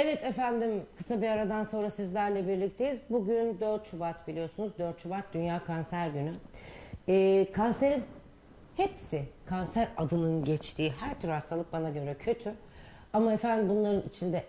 Evet efendim kısa bir aradan sonra sizlerle birlikteyiz. Bugün 4 Şubat biliyorsunuz 4 Şubat Dünya Kanser Günü. Ee, kanserin hepsi kanser adının geçtiği her tür hastalık bana göre kötü. Ama efendim bunların içinde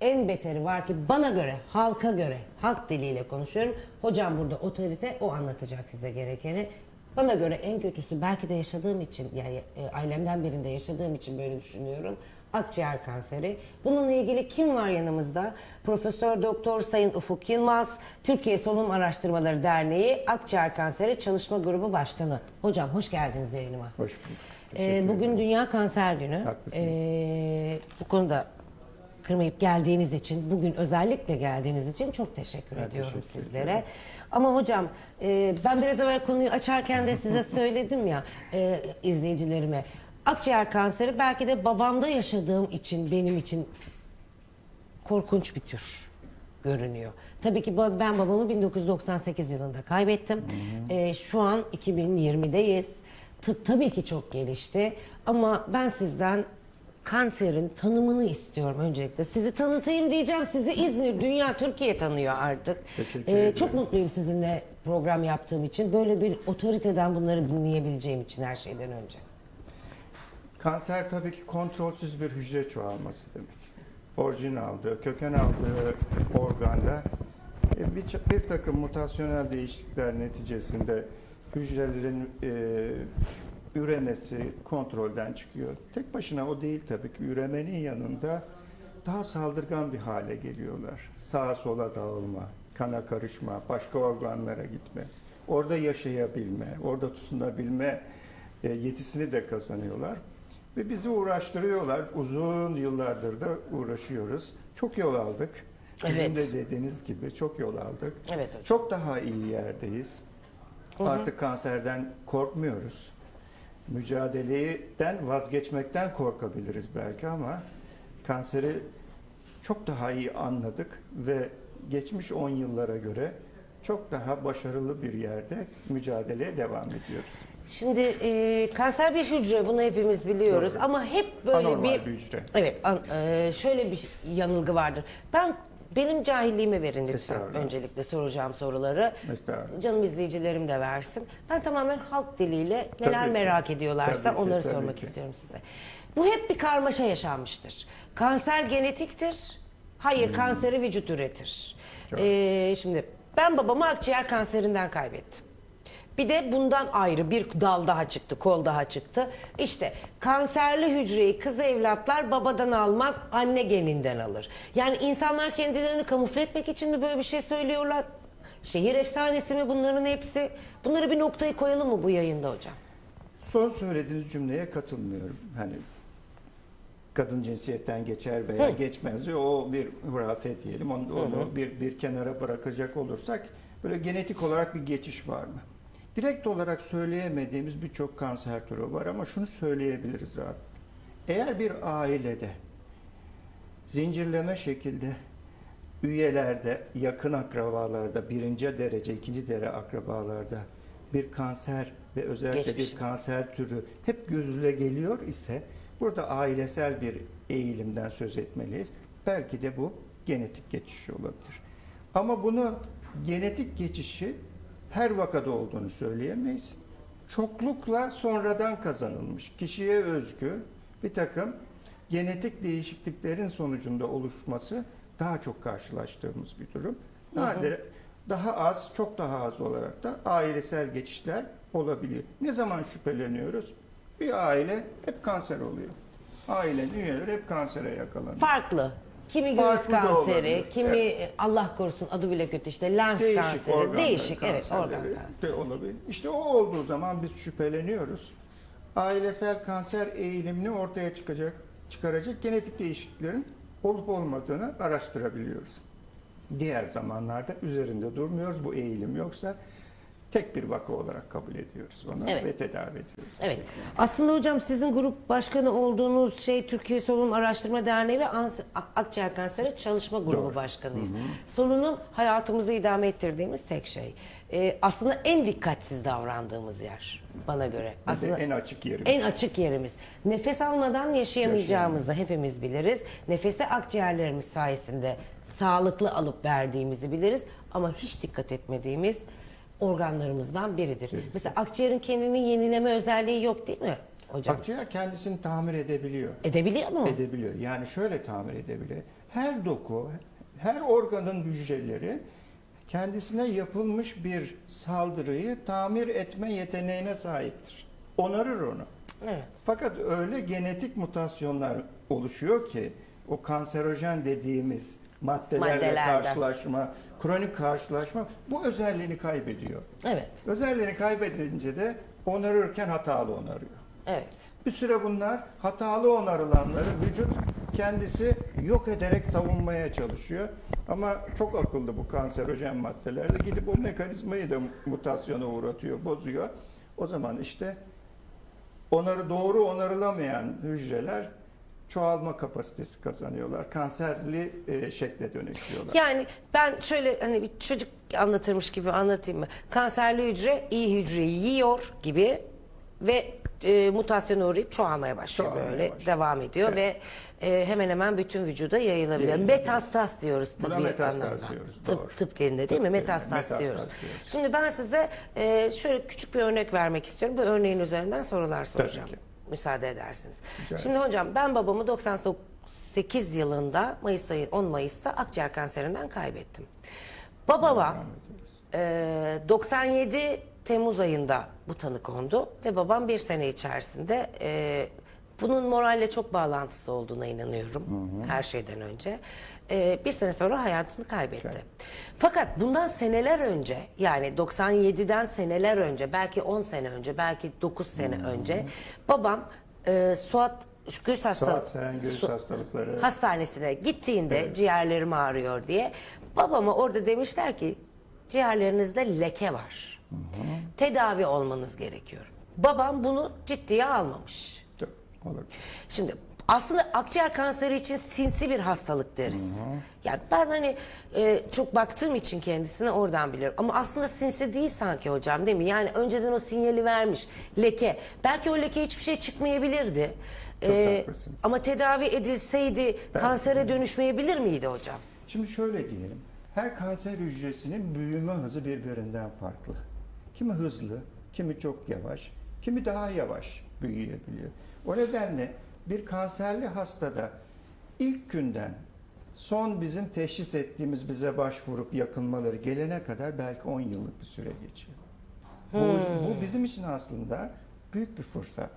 en beteri var ki bana göre, halka göre, halk diliyle konuşuyorum. Hocam burada otorite o anlatacak size gerekeni. Bana göre en kötüsü belki de yaşadığım için yani e, ailemden birinde yaşadığım için böyle düşünüyorum. Akciğer kanseri. Bununla ilgili kim var yanımızda? Profesör Doktor Sayın Ufuk Yılmaz, Türkiye Solunum Araştırmaları Derneği Akciğer Kanseri Çalışma Grubu Başkanı. Hocam hoş geldiniz yayınıma. Hoş bulduk. Ee, bugün. Dünya Kanser Günü. Ee, bu konuda kırmayıp geldiğiniz için, bugün özellikle geldiğiniz için çok teşekkür Ben ediyorum teşekkür sizlere. ederim. Ama hocam e, ben biraz evvel konuyu açarken de size söyledim ya e, izleyicilerime. Akciğer kanseri belki de babamda yaşadığım için benim için korkunç bir tür görünüyor. Tabii ki ben babamı 1998 yılında kaybettim. Ee, şu an 2020'deyiz. Tıp tabii ki çok gelişti ama ben sizden kanserin tanımını istiyorum öncelikle. Sizi tanıtayım diyeceğim. Sizi İzmir, dünya, Türkiye tanıyor artık. Ee, çok mutluyum sizinle program yaptığım için. Böyle bir otoriteden bunları dinleyebileceğim için her şeyden önce. Kanser tabii ki kontrolsüz bir hücre çoğalması demek. Orijin aldığı, köken aldığı organda e, bir, bir takım mutasyonel değişiklikler neticesinde hücrelerin e, üremesi kontrolden çıkıyor. Tek başına o değil tabii ki. Üremenin yanında daha saldırgan bir hale geliyorlar. Sağa sola dağılma, kana karışma, başka organlara gitme. Orada yaşayabilme, orada tutunabilme e, yetisini de kazanıyorlar. Ve bizi uğraştırıyorlar. Uzun yıllardır da uğraşıyoruz. Çok yol aldık. Sizin Evet. de dediğiniz gibi çok yol aldık. Evet hocam. Çok daha iyi yerdeyiz. Hı hı. Artık kanserden korkmuyoruz. Mücadeleden vazgeçmekten korkabiliriz belki ama kanseri çok daha iyi anladık ve geçmiş 10 yıllara göre çok daha başarılı bir yerde mücadeleye devam ediyoruz. Şimdi e, kanser bir hücre bunu hepimiz biliyoruz Doğru. ama hep böyle Anormal bir bir hücre. Evet, an- e, şöyle bir yanılgı vardır. Ben benim cahilliğime verin lütfen öncelikle soracağım soruları. Canım izleyicilerim de versin. Ben tamamen halk diliyle neler Tabii ki. merak ediyorlarsa Tabii ki, onları tabii sormak ki. istiyorum size. Bu hep bir karmaşa yaşanmıştır. Kanser genetiktir. Hayır, kanseri vücut üretir. Hmm. Çok. E, şimdi ben babamı akciğer kanserinden kaybettim. Bir de bundan ayrı bir dal daha çıktı, kol daha çıktı. İşte kanserli hücreyi kız evlatlar babadan almaz, anne geninden alır. Yani insanlar kendilerini kamufle etmek için mi böyle bir şey söylüyorlar? Şehir efsanesi mi bunların hepsi? Bunları bir noktayı koyalım mı bu yayında hocam? Son söylediğiniz cümleye katılmıyorum. Hani kadın cinsiyetten geçer veya Hı. geçmez diye o bir hurafe diyelim. Onu, onu bir, bir kenara bırakacak olursak böyle genetik olarak bir geçiş var mı? Direkt olarak söyleyemediğimiz birçok kanser türü var ama şunu söyleyebiliriz rahat. Eğer bir ailede zincirleme şekilde üyelerde, yakın akrabalarda, birinci derece, ikinci derece akrabalarda bir kanser ve özellikle Geçmiş. bir kanser türü hep gözüle geliyor ise burada ailesel bir eğilimden söz etmeliyiz. Belki de bu genetik geçişi olabilir. Ama bunu genetik geçişi her vakada olduğunu söyleyemeyiz. Çoklukla sonradan kazanılmış, kişiye özgü bir takım genetik değişikliklerin sonucunda oluşması daha çok karşılaştığımız bir durum. Nadir, daha az, çok daha az olarak da ailesel geçişler olabiliyor. Ne zaman şüpheleniyoruz? Bir aile hep kanser oluyor. Ailenin üyeleri hep kansere yakalanıyor. Farklı. Kimi göğüs Farklı da kanseri, olabilir. kimi Evet. Allah korusun adı bile kötü işte lenf kanseri, organların değişik evet kanserleri organ kanseri. de olabilir. İşte o olduğu zaman biz şüpheleniyoruz. Ailesel kanser eğilimini ortaya çıkacak, çıkaracak genetik değişikliklerin olup olmadığını araştırabiliyoruz. Diğer zamanlarda üzerinde durmuyoruz. Bu eğilim yoksa tek bir vaka olarak kabul ediyoruz onu Evet. ve tedavi ediyoruz. Evet. Aslında hocam sizin grup başkanı olduğunuz şey Türkiye Solunum Araştırma Derneği ve Akciğer Kanseri Çalışma Grubu Doğru. Başkanıyız. Solunum hayatımızı idame ettirdiğimiz tek şey. Ee, aslında en dikkatsiz davrandığımız yer bana göre. Aslında en açık yerimiz. en açık yerimiz. Nefes almadan yaşayamayacağımızı hepimiz biliriz. Nefese akciğerlerimiz sayesinde sağlıklı alıp verdiğimizi biliriz. Ama hiç dikkat etmediğimiz organlarımızdan biridir. Mesela akciğerin kendini yenileme özelliği yok değil mi hocam? Akciğer kendisini tamir edebiliyor. Edebiliyor mu? Edebiliyor. Yani şöyle tamir edebiliyor. Her doku, her organın hücreleri kendisine yapılmış bir saldırıyı tamir etme yeteneğine sahiptir. Onarır onu. evet. Fakat öyle genetik mutasyonlar oluşuyor ki o kanserojen dediğimiz maddelerle Maddelerden. karşılaşma, kronik karşılaşma bu özelliğini kaybediyor. Evet. Özelliğini kaybedince de onarırken hatalı onarıyor. Evet. Bir süre bunlar hatalı onarılanları vücut kendisi yok ederek savunmaya çalışıyor. Ama çok akıllı bu kanserojen maddelerde gidip o mekanizmayı da mutasyona uğratıyor, bozuyor. O zaman işte onarı doğru onarılamayan hücreler çoğalma kapasitesi kazanıyorlar. Kanserli e, şekle dönüşüyorlar. Yani ben şöyle hani bir çocuk anlatırmış gibi anlatayım mı? Kanserli hücre iyi hücreyi yiyor gibi ve e, mutasyona uğrayıp çoğalmaya başlıyor Çoğalmaya böyle başlıyor. devam ediyor ve e, hemen hemen bütün vücuda yayılabiliyor. Yayılabiliyor. Metastas diyoruz Buna tıbbi metastaz anlamda. diyoruz, doğru. Tıp, tıp dilinde değil mi? Dilinde, Metastas, metastaz diyoruz. diyoruz. Şimdi ben size e, şöyle küçük bir örnek vermek istiyorum. Bu örneğin üzerinden sorular soracağım. ki. Müsaade edersiniz. Rica Şimdi hocam ben babamı 98 yılında Mayıs ayı 10 Mayıs'ta akciğer kanserinden kaybettim. Babama e, 97 Temmuz ayında bu tanı kondu ve babam bir sene içerisinde e, bunun moralle çok bağlantısı olduğuna inanıyorum her şeyden önce. E, bir sene sonra hayatını kaybetti. Fakat bundan seneler önce yani 97'den seneler önce belki 10 sene önce belki 9 sene önce babam e, Suat göğüs hastalığı Suat Seren göğüs Su- hastalıkları hastanesine gittiğinde ciğerlerim ağrıyor diye babama orada demişler ki ciğerlerinizde leke var. Tedavi olmanız gerekiyor. Babam bunu ciddiye almamış. Olur. Şimdi aslında akciğer kanseri için sinsi bir hastalık deriz. Yani ben hani e, çok baktığım için kendisine oradan biliyorum. Ama aslında sinsi değil sanki hocam değil mi? Yani önceden o sinyali vermiş. Leke. Belki o leke hiçbir şey çıkmayabilirdi. Çok E, haklısınız. ama tedavi edilseydi kansere dönüşmeyebilir miydi hocam? Şimdi şöyle diyelim. Her kanser hücresinin büyüme hızı birbirinden farklı. Kimi hızlı, kimi çok yavaş, kimi daha yavaş büyüyebiliyor. O nedenle bir kanserli hastada ilk günden son bizim teşhis ettiğimiz bize başvurup yakınmaları gelene kadar belki 10 yıllık bir süre geçiyor. Bu, bu bizim için aslında büyük bir fırsat.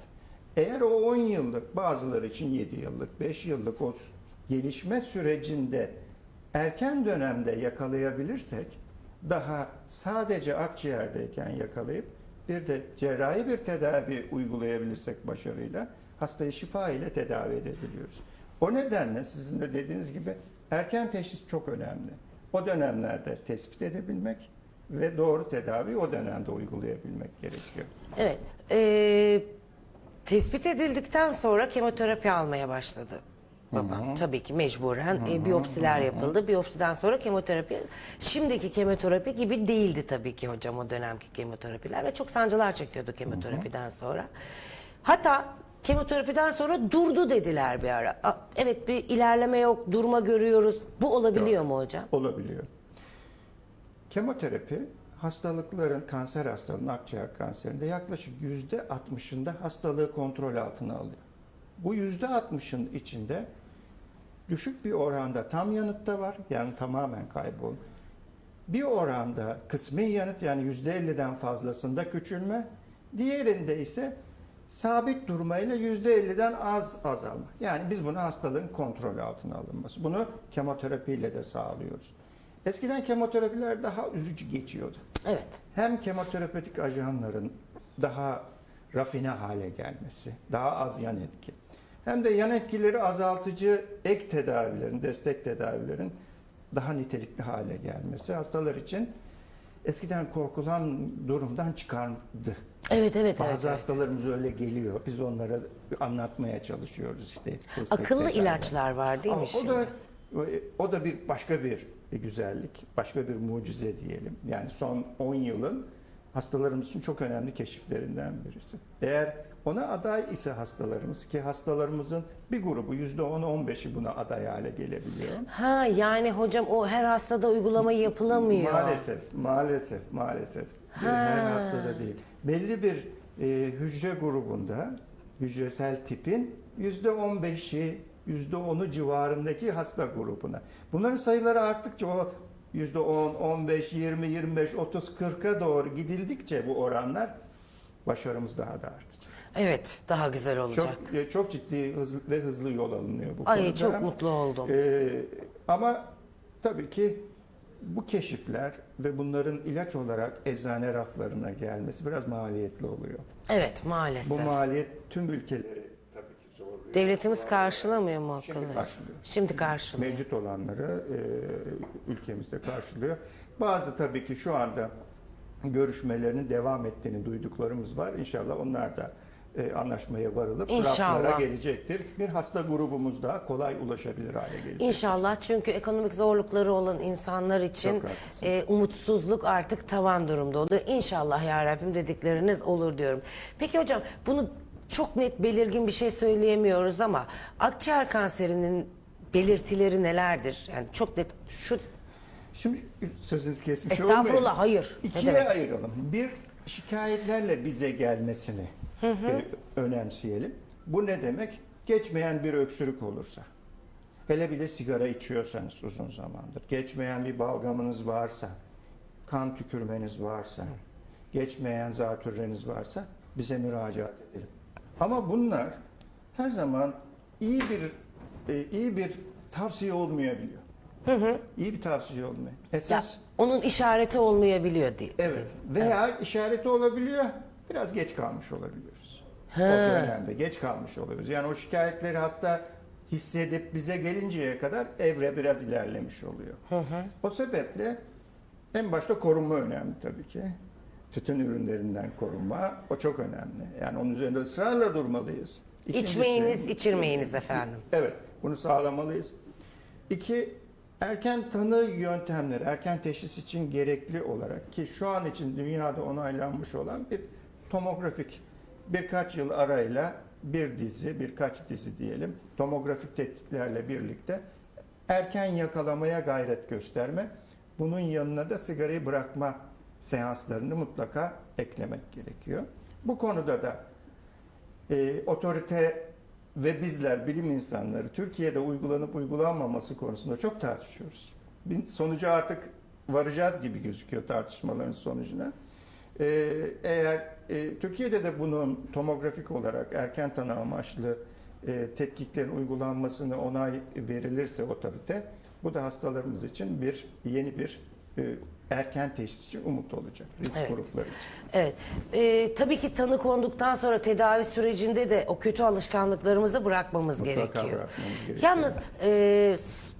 Eğer o 10 yıllık, bazıları için 7 yıllık, 5 yıllık o gelişme sürecinde erken dönemde yakalayabilirsek, daha sadece akciğerdeyken yakalayıp bir de cerrahi bir tedavi uygulayabilirsek başarıyla hastayı şifa ile tedavi edebiliyoruz. O nedenle sizin de dediğiniz gibi erken teşhis çok önemli. O dönemlerde tespit edebilmek ve doğru tedavi o dönemde uygulayabilmek gerekiyor. Evet. e, tespit edildikten sonra kemoterapi almaya başladı. Babam tabii ki mecburen e, biyopsiler yapıldı. Biyopsiden sonra kemoterapi şimdiki kemoterapi gibi değildi tabii ki hocam o dönemki kemoterapiler ve çok sancılar çekiyordu kemoterapiden sonra. Hatta kemoterapiden sonra durdu dediler bir ara. A, evet bir ilerleme yok, durma görüyoruz. Bu olabiliyor mu hocam? Olabiliyor. Kemoterapi hastalıkların, kanser hastalığının, akciğer kanserinde yaklaşık yüzde 60'ında hastalığı kontrol altına alıyor. Bu yüzde 60'ın içinde düşük bir oranda tam yanıtta var, yani tamamen kaybol. Bir oranda kısmi yanıt yani yüzde 50'den fazlasında küçülme, diğerinde ise sabit durmayla yüzde 50'den az azalma. Yani biz bunu hastalığın kontrol altına alınması. Bunu kemoterapiyle de sağlıyoruz. Eskiden kemoterapiler daha üzücü geçiyordu. Evet. Hem kemoterapötik ajanların daha rafine hale gelmesi, daha az yan etki. Hem de yan etkileri azaltıcı ek tedavilerin, destek tedavilerin daha nitelikli hale gelmesi hastalar için eskiden korkulan durumdan çıkardı. Evet evet Bazı evet. evet. hastalarımız öyle geliyor. Biz onlara anlatmaya çalışıyoruz işte. Akıllı ilaçlar var değil mi şimdi? o da o da bir başka bir güzellik, başka bir mucize diyelim. Yani son 10 yılın hastalarımız için çok önemli keşiflerinden birisi. Eğer ona aday ise hastalarımız ki hastalarımızın bir grubu %10-15'i buna aday hale gelebiliyor. Ha yani hocam o her hastada uygulama yapılamıyor. Maalesef, maalesef, maalesef. Her hastada değil. Belli bir e, hücre grubunda, hücresel tipin yüzde 15'i, yüzde 10'u civarındaki hasta grubuna. Bunların sayıları arttıkça o yüzde 10, 15, 20, 25, 30, 40'a doğru gidildikçe bu oranlar başarımız daha da artacak. Evet daha güzel olacak. Çok e, çok ciddi hızlı ve hızlı yol alınıyor bu Ay konuda. çok mutlu oldum. Ee, ama tabii ki bu keşifler ve bunların ilaç olarak eczane raflarına gelmesi biraz maliyetli oluyor. evet Bu maalesef. maliyet tüm ülkeleri tabii ki zorluyor. Devletimiz karşılamıyor mu Şimdi karşılıyor. Şimdi karşılıyor. Mevcut olanları e, ülkemizde karşılıyor. Bazı tabii ki şu anda görüşmelerinin devam ettiğini duyduklarımız var. İnşallah onlar da e, anlaşmaya varılıp İnşallah. raflara gelecektir. Bir hasta grubumuz daha kolay ulaşabilir hale gelecek. İnşallah çünkü ekonomik zorlukları olan insanlar için Çok haklısın. e, umutsuzluk artık tavan durumda oluyor. İnşallah ya Rabbim dedikleriniz olur diyorum. Peki hocam bunu çok net belirgin bir şey söyleyemiyoruz ama akciğer kanserinin belirtileri nelerdir? Yani çok net şu Şimdi sözünüzü kesmiş estağfurullah olmayayım. hayır. Ne İkiye demek? ayıralım. Bir şikayetlerle bize gelmesini e, önemseyelim. Bu ne demek? Geçmeyen bir öksürük olursa. Hele bir de sigara içiyorsanız uzun zamandır. Geçmeyen bir balgamınız varsa, kan tükürmeniz varsa, geçmeyen zatürreniz varsa bize müracaat edelim. Ama bunlar her zaman iyi bir e, iyi bir tavsiye olmayabiliyor. İyi bir tavsiye olmuyor. Ya, Esas onun işareti olmayabiliyor diye. Evet. Veya işareti olabiliyor. Biraz geç kalmış olabiliyoruz. O dönemde geç kalmış oluyoruz. Yani o şikayetleri hasta hissedip bize gelinceye kadar evre biraz ilerlemiş oluyor. O sebeple en başta korunma önemli tabii ki. Tütün ürünlerinden korunma o çok önemli. Yani onun üzerinde ısrarla durmalıyız. İkincisi- İçmeyiniz, içirmeyiniz efendim. Evet, bunu sağlamalıyız. İki, erken tanı yöntemleri, erken teşhis için gerekli olarak ki şu an için dünyada onaylanmış olan bir tomografik birkaç yıl arayla bir dizi, birkaç dizi diyelim, tomografik tetkiklerle birlikte erken yakalamaya gayret gösterme. Bunun yanına da sigarayı bırakma seanslarını mutlaka eklemek gerekiyor. Bu konuda da e, otorite ve bizler bilim insanları Türkiye'de uygulanıp uygulanmaması konusunda çok tartışıyoruz. Sonuca artık varacağız gibi gözüküyor tartışmaların sonucuna. E, eğer e, Türkiye'de de bunun tomografik olarak erken tanı amaçlı e, tetkiklerin uygulanmasını onay verilirse otorite bu da hastalarımız için bir yeni bir e, erken teşhis için umut olacak risk Evet. grupları için. Evet. Ee, tabii ki tanı konduktan sonra tedavi sürecinde de o kötü alışkanlıklarımızı bırakmamız Mutlaka gerekiyor. bırakmamız gerekiyor. Yalnız e,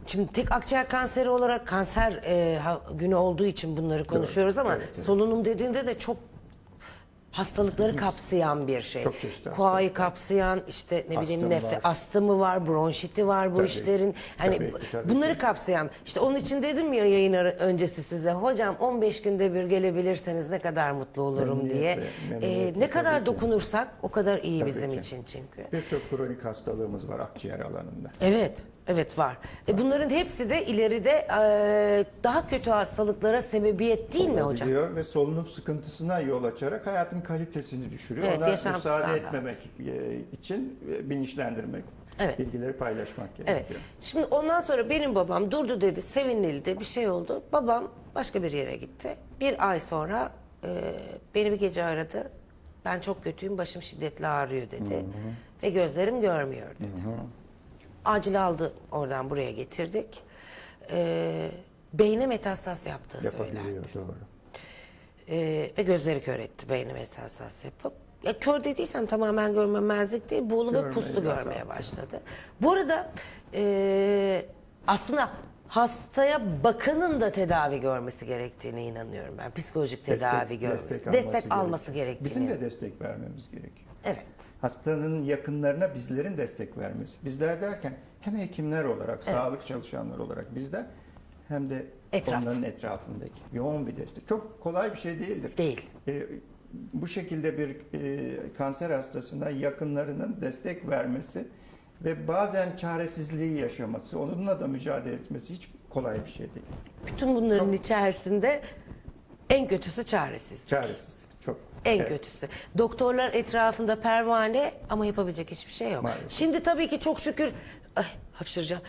şimdi tek akciğer kanseri olarak kanser e, günü olduğu için bunları konuşuyoruz ama evet, evet. solunum dediğinde de çok hastalıkları kapsayan bir şey. Çok çeşitli Kuayı kapsayan işte ne bileyim Astım nefes var. astımı var, bronşiti var bu Tabii, işlerin. Hani tabii ki, tabii bunları ki. kapsayan. İşte onun için dedim ya yayın ara- öncesi size hocam 15 günde bir gelebilirseniz ne kadar mutlu olurum diye. memnuniyetle, Ee, ne kadar tabii ki. dokunursak o kadar iyi Tabii bizim ki. için çünkü. Birçok kronik hastalığımız var akciğer alanında. Evet, evet var. E bunların hepsi de ileride e, daha kötü hastalıklara sebebiyet değil mi hocam? Olabiliyor ve solunum sıkıntısına yol açarak hayatın kalitesini düşürüyor. Evet, Ona yaşam müsaade standartı. etmemek e, için e, bilinçlendirmek, Evet. bilgileri paylaşmak Evet. gerekiyor. Şimdi ondan sonra benim babam durdu dedi, sevinildi, bir şey oldu. Babam başka bir yere gitti. Bir ay sonra e, beni bir gece aradı. Ben çok kötüyüm, başım şiddetli ağrıyor dedi. Ve gözlerim görmüyor dedi. Acil aldı oradan buraya getirdik. E, beyne metastaz yaptığı söylendi. Doğru. Ee, ve gözleri kör etti beynime esas yapıp. Ya kör dediysem tamamen görmemezlik değil, buğulu ve Görmeyi puslu azalttı. görmeye başladı. Bu arada e, aslında hastaya bakanın da tedavi görmesi gerektiğine inanıyorum ben. Psikolojik tedavi görmesi. Destek, alması, gerektiğini. Bizim de destek vermemiz gerekiyor. Evet. Hastanın yakınlarına bizlerin destek vermesi. Bizler derken hem hekimler olarak, sağlık çalışanları olarak bizler hem de Etraf. onların etrafındaki yoğun bir destek. Çok kolay bir şey değildir. Değil. E, bu şekilde bir e, kanser hastasına yakınlarının destek vermesi ve bazen çaresizliği yaşaması, onunla da mücadele etmesi hiç kolay bir şey değil. Bütün bunların içerisinde en kötüsü çaresizlik. Çaresizlik çok. En Evet. kötüsü. Doktorlar etrafında pervane ama yapabilecek hiçbir şey yok. Maalesef. Şimdi tabii ki çok şükür... Ay hapşıracağım.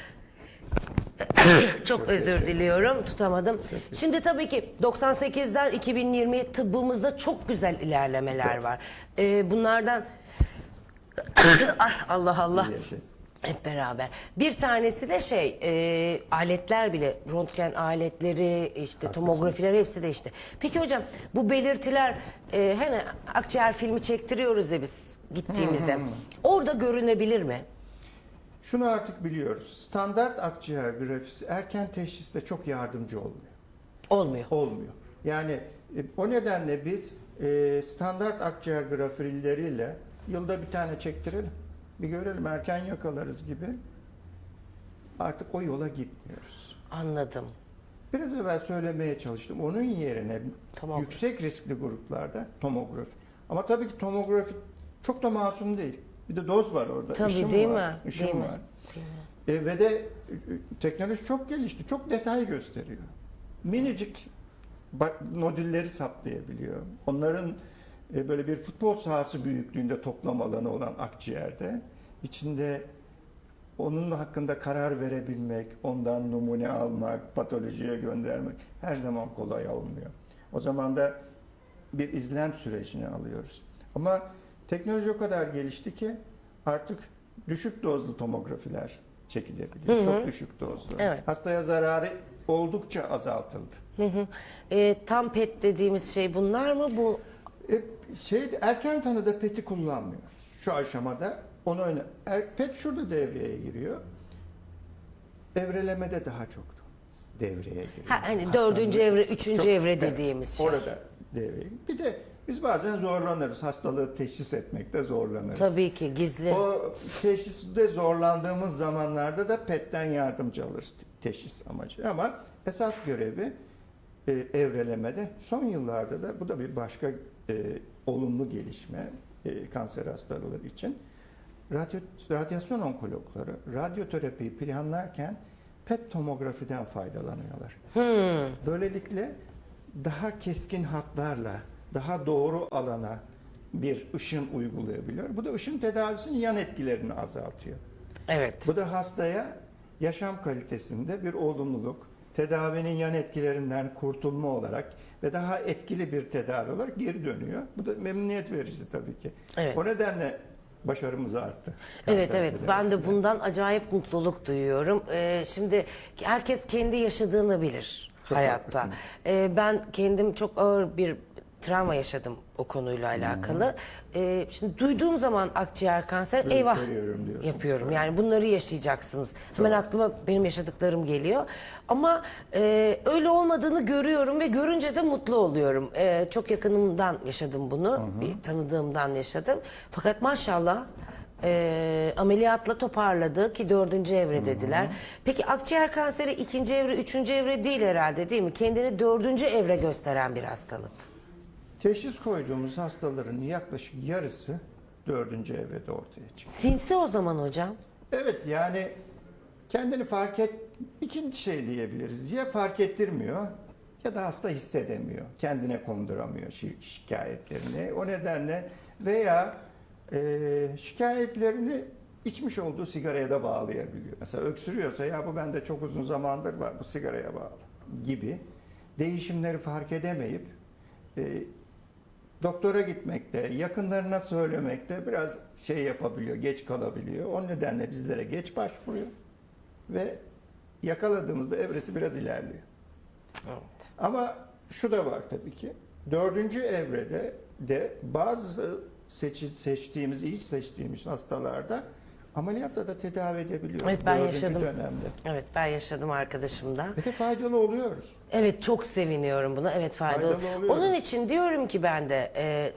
çok özür diliyorum tutamadım. Şimdi tabii ki 98'den 2020'ye tıbbımızda çok güzel ilerlemeler var. Ee, bunlardan Allah Allah. Hep beraber. Bir tanesi de şey, e, aletler bile, röntgen aletleri, işte tomografiler hepsi de işte. Peki hocam bu belirtiler, e, hani akciğer filmi çektiriyoruz ya biz gittiğimizde. Orada görünebilir mi? Şunu artık biliyoruz. Standart akciğer grafisi erken teşhiste çok yardımcı olmuyor. Olmuyor. Olmuyor. Yani e, o nedenle biz e, standart akciğer grafileriyle yılda bir tane çektirelim. Bir görelim erken yakalarız gibi. Artık o yola gitmiyoruz. Anladım. Biraz evvel söylemeye çalıştım. Onun yerine Tomografi. yüksek riskli gruplarda tomografi. Ama tabii ki tomografi çok da masum değil. Bir de doz var orada. Tabii, ışın değil var, mi? ışın Değil mi? var. E, ve de e, teknoloji çok gelişti. Çok detay gösteriyor. Minicik nodülleri saptayabiliyor. Onların e, böyle bir futbol sahası büyüklüğünde toplam alanı olan akciğerde içinde onun hakkında karar verebilmek, ondan numune almak, patolojiye göndermek her zaman kolay olmuyor. O zaman da bir izlem sürecini alıyoruz. Ama teknoloji o kadar gelişti ki artık düşük dozlu tomografiler çekilebiliyor. Çok düşük dozlu. Evet. Hastaya zararı oldukça azaltıldı. Hı hı. E, tam pet dediğimiz şey bunlar mı? Bu E, şey erken tanıda PET'i kullanmıyoruz. Şu aşamada onu öne er, PET şurada devreye giriyor. Evrelemede daha çok devreye giriyor. ha, hani dördüncü evre, üçüncü Çok- evre evet, dediğimiz şey. Orada devreye. Bir de biz bazen zorlanırız. Hastalığı teşhis etmekte zorlanırız. Tabii ki gizli. O teşhiste zorlandığımız zamanlarda da PET'ten yardımcı alırız te- teşhis amacı. Ama esas görevi e, evrelemede. Son yıllarda da bu da bir başka e, olumlu gelişme e, kanser hastaları için. Radyo, radyasyon onkologları radyoterapiyi planlarken PET tomografiden faydalanıyorlar. Böylelikle daha keskin hatlarla, daha doğru alana bir ışın uygulayabiliyor. Bu da ışın tedavisinin yan etkilerini azaltıyor. Evet. Bu da hastaya yaşam kalitesinde bir olumluluk, tedavinin yan etkilerinden kurtulma olarak ve daha etkili bir tedavi olarak geri dönüyor. Bu da memnuniyet verici tabii ki. Evet. O nedenle başarımız arttı. Evet kanser evet ben de bundan acayip mutluluk duyuyorum. Ee, şimdi herkes kendi yaşadığını bilir Çok hayatta. haklısın. Ee, ben kendim çok ağır bir travma yaşadım o konuyla alakalı. Ee, şimdi duyduğum zaman akciğer kanser eyvah görüyorum diyorsun. yapıyorum. Yani bunları yaşayacaksınız. Hemen aklıma benim yaşadıklarım geliyor. Ama e, öyle olmadığını görüyorum ve görünce de mutlu oluyorum. E, çok yakınımdan yaşadım bunu. Bir tanıdığımdan yaşadım. Fakat maşallah e, ameliyatla toparladı ki dördüncü evre dediler. Peki akciğer kanseri ikinci evre, üçüncü evre değil herhalde değil mi? Kendini dördüncü evre gösteren bir hastalık. Teşhis koyduğumuz hastaların yaklaşık yarısı dördüncü evrede ortaya çıkıyor. Sinsi o zaman hocam. Evet yani kendini fark et ikinci şey diyebiliriz. Ya fark ettirmiyor ya da hasta hissedemiyor. Kendine konduramıyor şi- şikayetlerini. O nedenle veya e, şikayetlerini içmiş olduğu sigaraya da bağlayabiliyor. Mesela öksürüyorsa ya bu bende çok uzun zamandır var bu sigaraya bağlı gibi değişimleri fark edemeyip e, doktora gitmekte, yakınlarına söylemekte biraz şey yapabiliyor, geç kalabiliyor. O nedenle bizlere geç başvuruyor ve yakaladığımızda evresi biraz ilerliyor. Evet. Ama şu da var tabii ki. Dördüncü evrede de bazı seçi, seçtiğimiz, iyi seçtiğimiz hastalarda ameliyatla da tedavi edebiliyoruz. Evet, ben dördüncü yaşadım. dönemde. Evet ben yaşadım arkadaşımdan. Ve de faydalı oluyoruz. Evet çok seviniyorum buna. Evet faydalı. Faydalı oluyoruz. Onun için diyorum ki ben de e,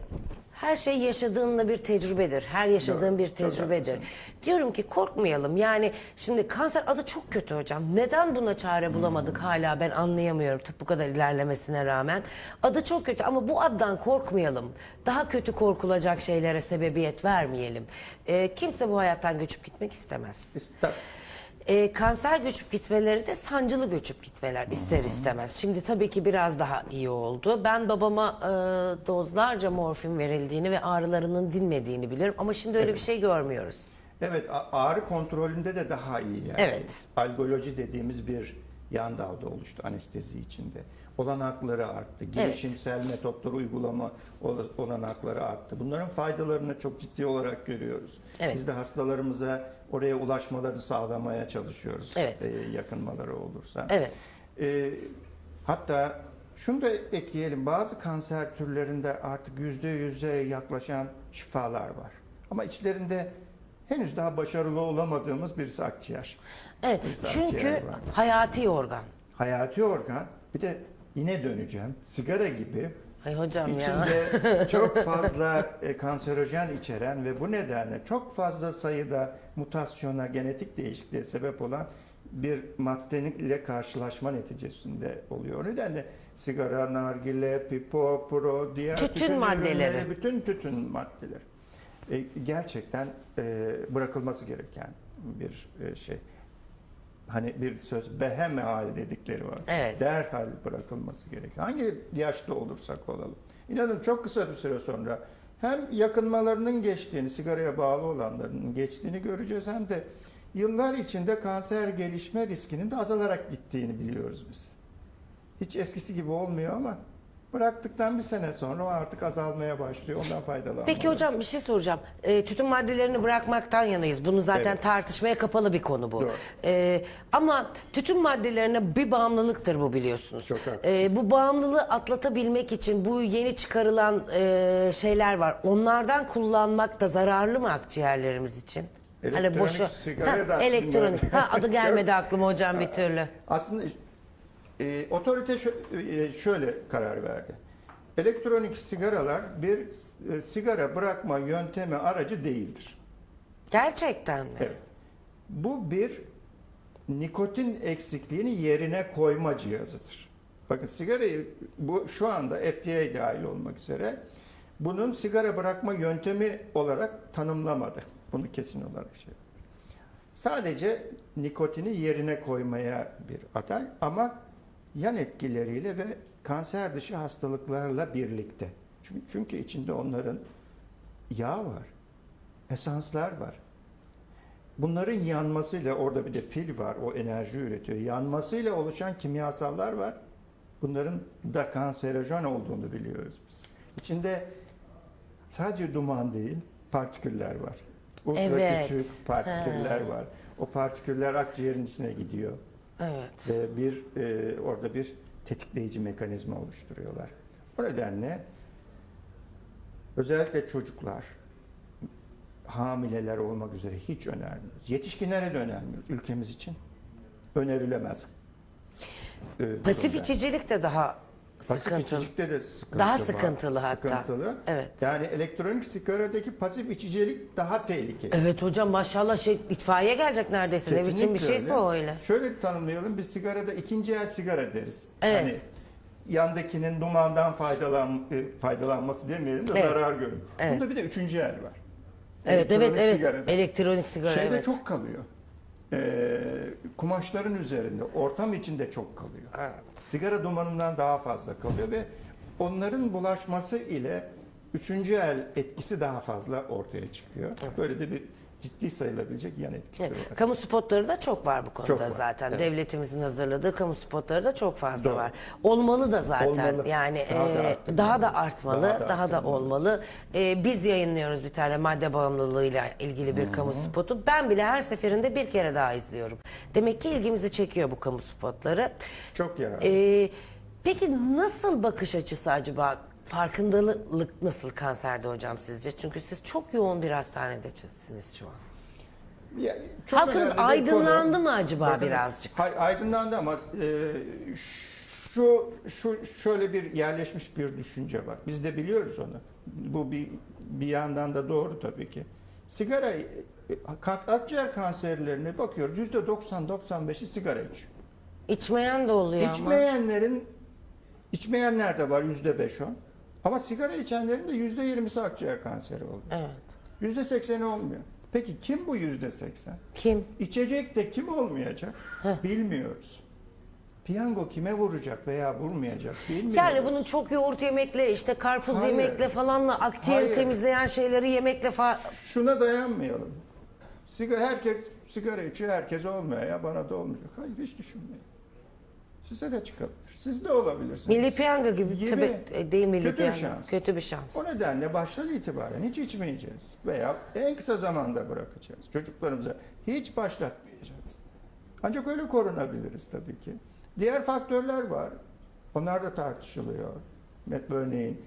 her şey yaşadığınla bir tecrübedir. Her yaşadığın bir tecrübedir. Diyorum ki korkmayalım. Yani şimdi kanser adı çok kötü hocam. Neden buna çare bulamadık hala ben anlayamıyorum tıp bu kadar ilerlemesine rağmen. Adı çok kötü ama bu addan korkmayalım. Daha kötü korkulacak şeylere sebebiyet vermeyelim. E, kimse bu hayattan göçüp gitmek istemez. İster. E, kanser göçüp gitmeleri de sancılı göçüp gitmeler ister istemez. Şimdi tabii ki biraz daha iyi oldu. Ben babama e, dozlarca morfin verildiğini ve ağrılarının dinmediğini biliyorum ama şimdi öyle bir şey görmüyoruz. Evet a- ağrı kontrolünde de daha iyi yani. Evet. Algoloji dediğimiz bir yan dalda oluştu anestezi içinde. Olanakları arttı. Girişimsel metotları uygulama ola- olanakları arttı. Bunların faydalarını çok ciddi olarak görüyoruz. Evet. Biz de hastalarımıza oraya ulaşmalarını sağlamaya çalışıyoruz. Evet. e, yakınmaları olursa. Evet. E, hatta şunu da ekleyelim. Bazı kanser türlerinde artık yüzde yüze yaklaşan şifalar var. Ama içlerinde henüz daha başarılı olamadığımız birisi akciğer. Evet Birisi çünkü akciğer var. hayati organ. Hayati organ. Bir de yine döneceğim. Sigara gibi Ay hocam ya. içinde çok fazla e, kanserojen içeren ve bu nedenle çok fazla sayıda mutasyona, genetik değişikliğe sebep olan bir maddenin ile karşılaşma neticesinde oluyor. Nedenle sigara, nargile, pipo, pro, diğer Tütün maddeleri. ürünleri, bütün tütün maddeler. E, gerçekten e, bırakılması gereken bir e, şey. Hani bir söz beheme hal dedikleri var. Evet. Derhal bırakılması gerekiyor. Hangi yaşta olursak olalım. İnanın çok kısa bir süre sonra hem yakınmalarının geçtiğini, sigaraya bağlı olanların geçtiğini göreceğiz hem de yıllar içinde kanser gelişme riskinin de azalarak gittiğini biliyoruz biz. Hiç eskisi gibi olmuyor ama bıraktıktan bir sene sonra o artık azalmaya başlıyor. Ondan faydalanmalı. Peki hocam bir şey soracağım. E, tütün maddelerini bırakmaktan yanayız. Bunu zaten Evet. tartışmaya kapalı bir konu bu. Doğru. E, ama tütün maddelerine bir bağımlılıktır bu biliyorsunuz. Çok haklısın. E, bu bağımlılığı atlatabilmek için bu yeni çıkarılan e, şeyler var. Onlardan kullanmak da zararlı mı akciğerlerimiz için? Elektronik sigara da elektronik. Ha, adı gelmedi aklıma hocam bir türlü. Aslında e, otorite şö- e, şöyle karar verdi. Elektronik sigaralar bir e, sigara bırakma yöntemi aracı değildir. Gerçekten mi? Evet. Bu bir nikotin eksikliğini yerine koyma cihazıdır. Bakın sigarayı bu şu anda FDA dahil olmak üzere bunun sigara bırakma yöntemi olarak tanımlamadı. Bunu kesin olarak şey. Sadece nikotini yerine koymaya bir aday ama yan etkileriyle ve kanser dışı hastalıklarla birlikte. Çünkü, çünkü içinde onların yağ var, esanslar var. Bunların yanmasıyla orada bir de pil var, o enerji üretiyor. Yanmasıyla oluşan kimyasallar var. Bunların da kanserojen olduğunu biliyoruz biz. İçinde sadece duman değil, partiküller var. Ultra Evet. küçük partiküller var. O partiküller akciğerin içine gidiyor Evet. ve bir e, orada bir tetikleyici mekanizma oluşturuyorlar. O nedenle özellikle çocuklar, hamileler olmak üzere hiç önermiyoruz. Yetişkinlere de önermiyoruz ülkemiz için. Önerilemez. e, Pasif durumda. içicilik de daha Pasif sıkıntılı. içicilikte de sıkıntı Daha var. sıkıntılı hatta. Sıkıntılı. Evet. Yani elektronik sigaradaki pasif içicilik daha tehlikeli. Evet hocam maşallah şey itfaiye gelecek neredeyse. Ne biçim bir Kesinlikle şeyse o öyle. Şöyle tanımlayalım. Biz sigarada ikinci el sigara deriz. Evet. Hani yandakinin dumandan faydalan, e, faydalanması demeyelim de Evet. zarar görün. Evet. Bunda bir de üçüncü el var. Evet evet Elektronik evet. sigarada. Elektronik sigara Şeyde evet. çok kalıyor. Ee, kumaşların üzerinde, ortam içinde çok kalıyor. Evet. Sigara dumanından daha fazla kalıyor ve onların bulaşması ile üçüncü el etkisi daha fazla ortaya çıkıyor. Böyle de bir ciddi sayılabilecek yan etkisi Evet. var. Kamu spotları da çok var bu konuda Çok var, zaten. evet. Devletimizin hazırladığı kamu spotları da çok fazla Doğru. var. Olmalı da zaten. Olmalı. Yani Daha da e, arttırmalı. daha da artmalı, Daha daha, da da arttırmalı. olmalı. E, biz yayınlıyoruz bir tane madde bağımlılığıyla ilgili bir kamu spotu. Ben bile her seferinde bir kere daha izliyorum. Demek ki ilgimizi çekiyor bu kamu spotları. Çok yararlı. E, peki nasıl bakış açısı acaba? Farkındalık nasıl kanserde hocam sizce? Çünkü siz çok yoğun bir hastanedesiniz şu an. Ya, çok önemli bir aydınlandı konu. mı acaba Bakın, birazcık? hay- aydınlandı ama e, şu şu şöyle bir yerleşmiş bir düşünce var. Biz de biliyoruz onu. Bu bir bir yandan da doğru tabii ki. Sigara e, akciğer kanserlerine bakıyoruz. Yüzde 90-95'i sigara içiyor. İçmeyen de oluyor ama. İçmeyenlerin içmeyenler de var yüzde 5-10. Ama sigara içenlerin de yüzde 20'si akciğer kanseri oluyor. Evet. Yüzde 80'i olmuyor. Peki kim bu yüzde 80? Kim? İçecek de kim olmayacak? Heh. Bilmiyoruz. Piyango kime vuracak veya vurmayacak bilmiyoruz. Yani bunun çok yoğurt yemekle işte karpuz Hayır. yemekle falanla akciğeri Hayır. temizleyen şeyleri yemekle falan. Şuna dayanmayalım. Sigara, herkes sigara içiyor, herkes olmuyor ya bana da olmayacak. Hayır hiç düşünmeyin. Size de çıkabilir. Siz de olabilirsiniz. Milli piyango gibi, Gibi. tabii değil milli Kötü bir piyango. şans. Kötü bir şans. O nedenle baştan itibaren hiç içmeyeceğiz. Veya en kısa zamanda bırakacağız. Çocuklarımıza hiç başlatmayacağız. Ancak öyle korunabiliriz tabii ki. Diğer faktörler var. Onlar da tartışılıyor. Örneğin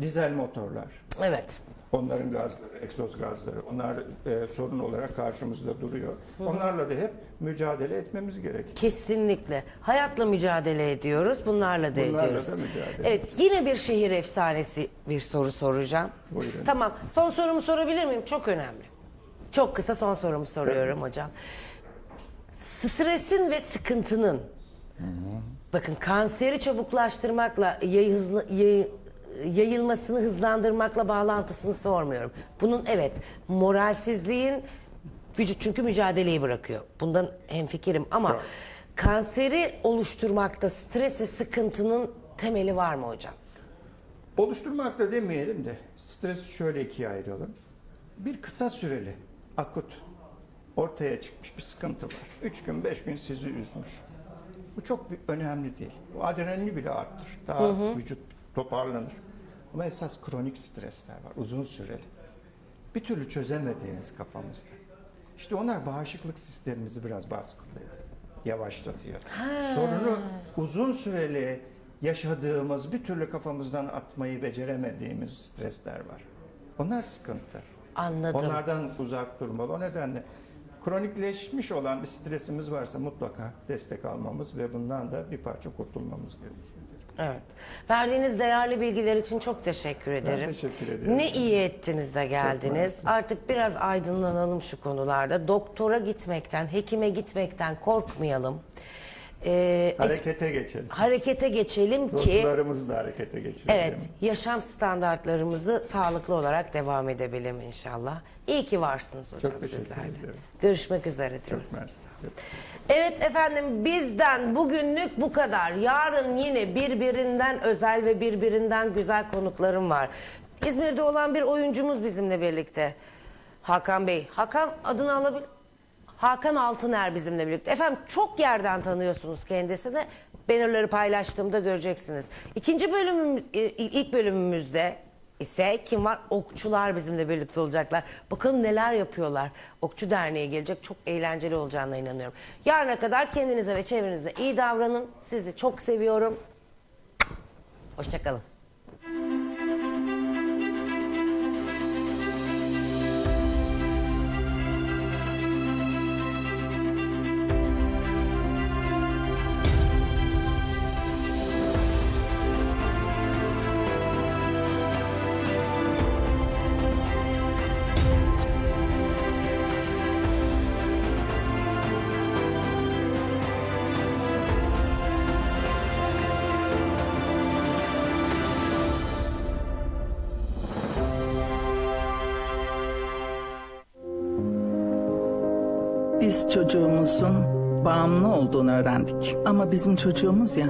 dizel motorlar. Evet. Onların gazları, egzoz gazları, onlar e, sorun olarak karşımızda duruyor. Onlarla da hep mücadele etmemiz gerekiyor. Kesinlikle. Hayatla mücadele ediyoruz. Bunlarla da Bunlarla ediyoruz. da mücadele Evet, yine bir şehir efsanesi bir soru soracağım. Buyurun. Tamam. Son sorumu sorabilir miyim? Çok önemli. Çok kısa son sorumu soruyorum hocam. Stresin ve sıkıntının bakın kanseri çabuklaştırmakla yay- hızlı- yay- yayılmasını hızlandırmakla bağlantısını sormuyorum. Bunun evet moralsizliğin vücut çünkü mücadeleyi bırakıyor. Bundan hemfikirim ama Evet. kanseri oluşturmakta stres ve sıkıntının temeli var mı hocam? Oluşturmakta demeyelim de stresi şöyle ikiye ayıralım. Bir kısa süreli, akut, ortaya çıkmış bir sıkıntı var. Üç gün, beş gün sizi üzmüş. Bu çok bir- önemli değil. Bu adrenalini bile arttır. Daha vücut toparlanır. Ama esas kronik stresler var, uzun süreli. Bir türlü çözemediğiniz kafamızda. İşte onlar bağışıklık sistemimizi biraz baskılıyor, yavaşlatıyor. Sorunu uzun süreli yaşadığımız, bir türlü kafamızdan atmayı beceremediğimiz stresler var. Onlar sıkıntı. Anladım. Onlardan uzak durmalı. O nedenle kronikleşmiş olan bir stresimiz varsa mutlaka destek almamız ve bundan da bir parça kurtulmamız gerekiyor. Evet. Verdiğiniz değerli bilgiler için çok teşekkür ederim. teşekkür ederim. Ne iyi ettiniz de geldiniz. Artık biraz aydınlanalım şu konularda. Doktora gitmekten, hekime gitmekten korkmayalım. Es- Harekete geçelim. harekete geçelim ki Dostlarımız da harekete geçirelim. evet yaşam standartlarımızı sağlıklı olarak devam edebilelim inşallah. İyi ki varsınız hocam Çok teşekkür sizler de. ederim. Görüşmek üzere diyorum. Çok mersi. Evet efendim bizden bugünlük bu kadar. Yarın yine birbirinden özel ve birbirinden güzel konuklarım var. İzmir'de olan bir oyuncumuz bizimle birlikte. Hakan Bey. Hakan adını alabilir Hakan Altıner bizimle birlikte. Efendim çok yerden tanıyorsunuz kendisini. Bannerları paylaştığımda göreceksiniz. İkinci bölümüm, e, ilk bölümümüzde ise kim var? Okçular bizimle birlikte olacaklar. Bakalım neler yapıyorlar. Okçu Derneği gelecek. Çok eğlenceli olacağına inanıyorum. Yarına kadar kendinize ve çevrenize iyi davranın. Sizi çok seviyorum. Hoşçakalın. Bağımlı olduğunu öğrendik. Ama bizim çocuğumuz ya